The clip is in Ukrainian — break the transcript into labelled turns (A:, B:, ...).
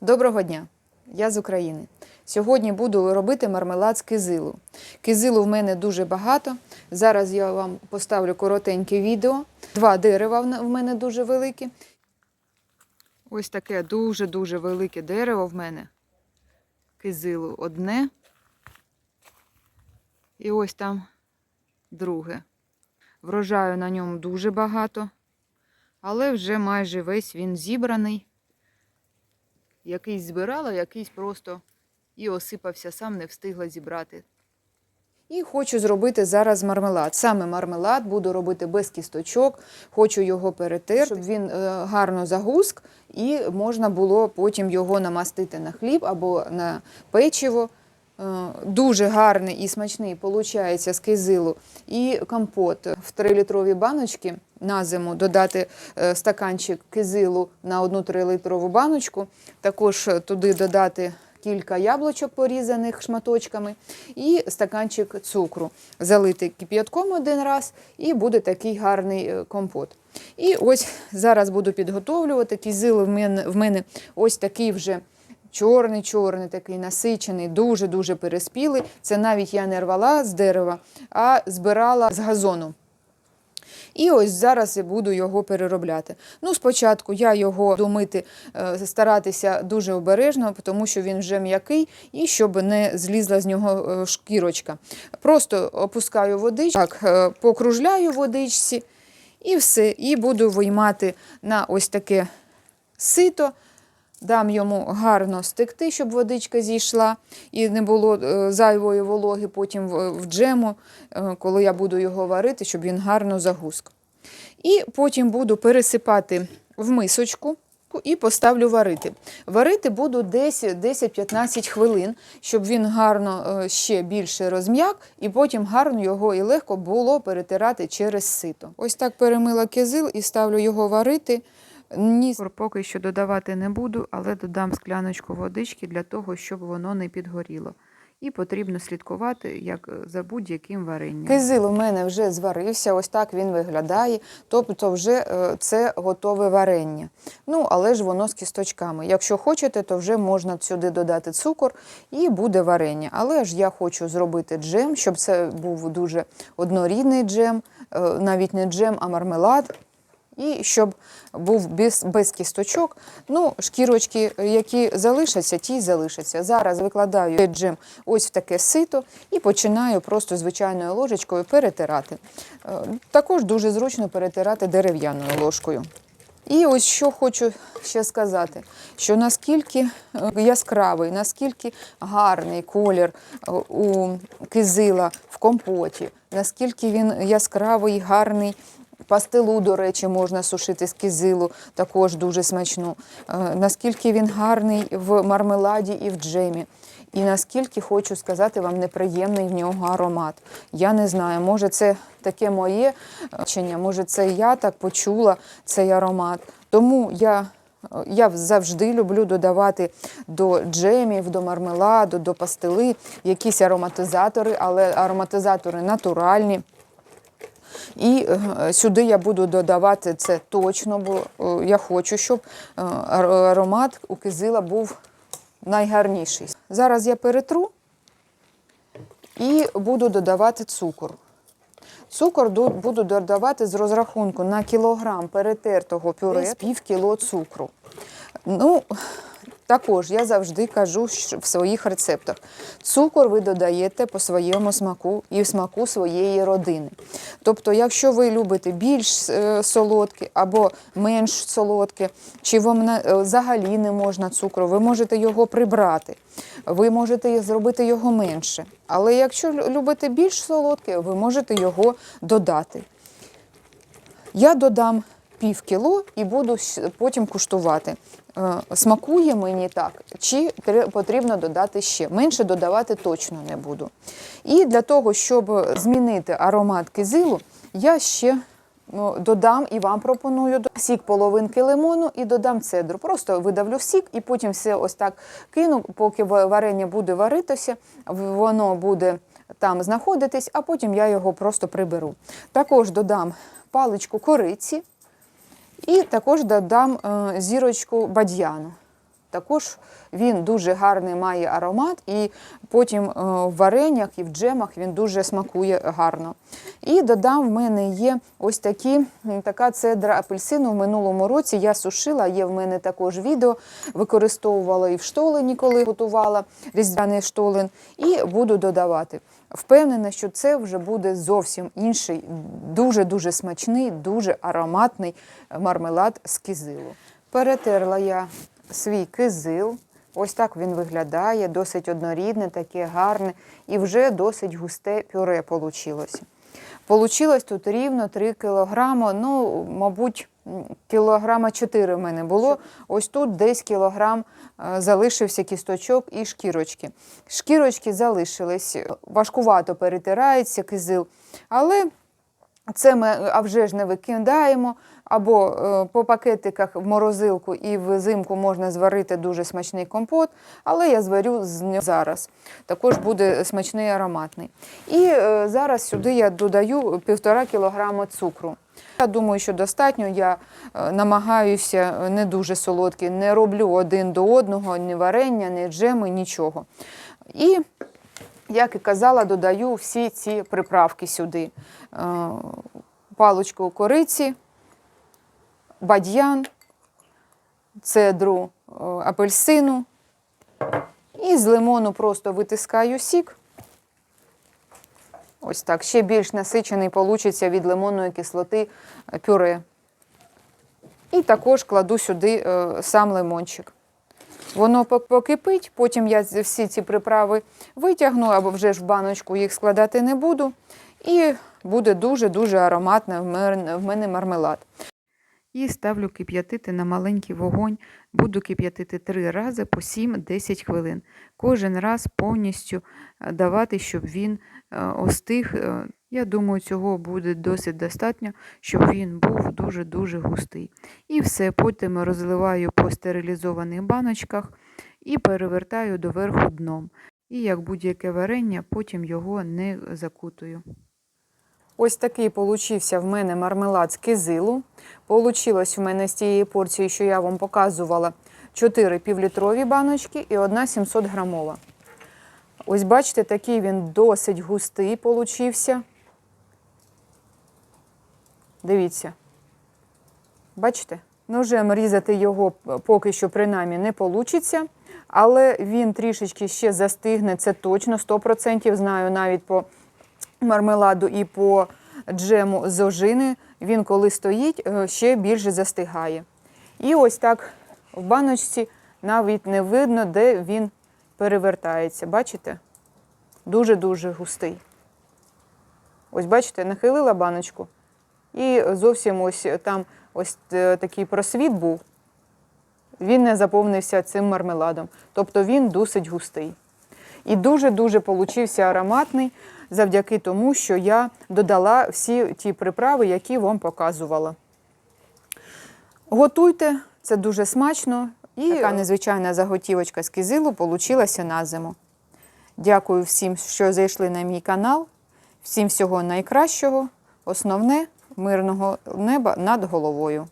A: Доброго дня! Я з України. Сьогодні буду робити мармелад з кизилу. Кизилу в мене дуже багато. Зараз я вам поставлю коротеньке відео. Два дерева в мене дуже великі. Ось таке дуже-дуже велике дерево в мене. Кизилу одне. І ось там друге. Врожаю на ньому дуже багато, але вже майже весь він зібраний. Якийсь збирала, якийсь просто і осипався, сам не встигла зібрати. І хочу зробити зараз мармелад. Саме мармелад буду робити без кісточок, хочу його перетерти, щоб він е, гарно загуск, і можна було потім його намастити на хліб або на печиво. Е, Дуже гарний і смачний виходить з кизилу. І компот в 3-літрові баночки на зиму додати е, стаканчик кизилу на одну 3-літрову баночку. Також туди додати кілька яблучок порізаних шматочками і стаканчик цукру. Залити кип'ятком один раз, і буде такий гарний е, компот. І ось зараз буду підготовлювати. Кизил в мене, в мене ось такий вже чорний, чорний, такий насичений, дуже-дуже переспілий. Це навіть я не рвала з дерева, а збирала з газону. І ось зараз я буду його переробляти. Ну, спочатку я його буду мити, е, старатися дуже обережно, тому що він вже м'який, і щоб не злізла з нього е, шкірочка. Просто опускаю водичку, так, е, покружляю водичці і все. І буду виймати на ось таке сито. Дам йому гарно стекти, щоб водичка зійшла і не було е, зайвої вологи потім в, джему, е, коли я буду його варити, щоб він гарно загуск. І потім буду пересипати в мисочку і поставлю варити. Варити буду десь 10-15 хвилин, щоб він гарно е, ще більше розм'як, і потім гарно його і легко було перетирати через сито. Ось так перемила кизил і ставлю його варити. Ні, поки що додавати не буду, але додам скляночку водички для того, щоб воно не підгоріло. І потрібно слідкувати як за будь-яким варенням. Кизил у мене вже зварився, ось так він виглядає. Тобто, вже е, це готове варення. Ну, але ж воно з кісточками. Якщо хочете, то вже можна сюди додати цукор і буде варення. Але ж я хочу зробити джем, щоб це був дуже однорідний джем, е, навіть не джем, а мармелад. І щоб був без, без кісточок. Ну, шкірочки, які залишаться, ті й залишаться. Зараз викладаю джем ось в таке сито і починаю просто звичайною ложечкою перетирати. Е, Також дуже зручно перетирати дерев'яною ложкою. І ось що хочу ще сказати, що наскільки е, яскравий, наскільки гарний колір е, у кизила в компоті, наскільки він яскравий, гарний. Пастилу, до речі, можна сушити з кизилу, також дуже смачну. Е, Наскільки він гарний в мармеладі і в джемі. І наскільки хочу сказати вам неприємний в нього аромат. Я не знаю, може це таке моє бачення, може це я так почула цей аромат. Тому я, я завжди люблю додавати до джемів, до мармеладу, до пастили якісь ароматизатори, але ароматизатори натуральні. І е, сюди я буду додавати це точно, бо е, я хочу, щоб е, аромат у кизила був найгарніший. Зараз я перетру і буду додавати цукор. Цукор буду додавати з розрахунку на кілограм перетертого пюре пів кіло цукру. Ну, також я завжди кажу в своїх рецептах. Цукор ви додаєте по своєму смаку і смаку своєї родини. Тобто, якщо ви любите більш е, солодке або менш солодке, чи вам е, взагалі не можна цукру, ви можете його прибрати, ви можете зробити його менше. Але якщо любите більш солодке, ви можете його додати. Я додам пів кіло і буду потім куштувати. Е, Смакує мені так, чи потрібно додати ще. Менше додавати точно не буду. І для того, щоб змінити аромат кизилу, я ще ну, додам і вам пропоную сік половинки лимону і додам цедру. Просто видавлю сік і потім все ось так кину, поки варення буде варитися, воно буде там знаходитись, а потім я його просто приберу. Також додам паличку кориці і також додам е, зірочку бадьяну. Також він дуже гарний має аромат, і потім е, в вареннях і в джемах він дуже смакує гарно. І додам, в мене є ось такі, така цедра апельсину. В минулому році я сушила, є в мене також відео, використовувала і в штолені, коли готувала різдвяний штолен, і буду додавати. Впевнена, що це вже буде зовсім інший, дуже-дуже смачний, дуже ароматний мармелад з кизилу. Перетерла я свій кизил. Ось так він виглядає, досить однорідне, таке гарне і вже досить густе пюре получилося. Получилось тут рівно 3 кілограма, ну, мабуть, кілограма 4 в мене було. Ось тут десь кілограм е, залишився кісточок і шкірочки. Шкірочки залишились, важкувато перетирається кизил, але це ми а вже ж не викидаємо. Або е, по пакетиках в морозилку і взимку можна зварити дуже смачний компот, але я зварю з нього зараз. Також буде смачний ароматний. І е, зараз сюди я додаю півтора кілограма цукру. Я думаю, що достатньо. Я е, намагаюся не дуже солодкий, не роблю один до одного ні варення, ні джеми, нічого. І як і казала, додаю всі ці приправки сюди. Паличку кориці, бадьян, цедру е, апельсину. І з лимону просто витискаю сік. Ось так. Ще більш насичений получиться від лимонної кислоти е, пюре. І також кладу сюди е, сам лимончик. Воно покипить, потім я всі ці приправи витягну, або вже ж в баночку їх складати не буду. І буде дуже-дуже ароматний в мене мармелад. І ставлю кип'ятити на маленький вогонь. Буду кип'ятити три рази по 7-10 хвилин. Кожен раз повністю е, давати, щоб він е, остиг. Е, Я думаю, цього буде досить достатньо, щоб він був дуже-дуже густий. І все, потім розливаю по стерилізованих баночках і перевертаю доверху дном. І як будь-яке варення, потім його не закутую. Ось такий получився в мене мармелад з кизилу. Получилось в мене з тієї порції, що я вам показувала, 4 півлітрові баночки і одна 700 грамова. Ось бачите, такий він досить густий получився. Дивіться. Бачите? Ножем різати його поки що принаймні не вийде, але він трішечки ще застигне, це точно, 100% знаю навіть по мармеладу і по джему з ожини. Він коли стоїть, е, ще більше застигає. І ось так в баночці навіть не видно, де він перевертається. Бачите? Дуже-дуже густий. Ось бачите, нахилила баночку. І зовсім ось там ось е, такий просвіт був. Він не заповнився цим мармеладом. Тобто він досить густий. І дуже-дуже получився ароматний завдяки тому, що я додала всі ті приправи, які вам показувала. Готуйте, це дуже смачно. І така незвичайна заготівочка з кизилу получилася на зиму. Дякую всім, що зайшли на мій канал. Всім всього найкращого, основне мирного неба над головою.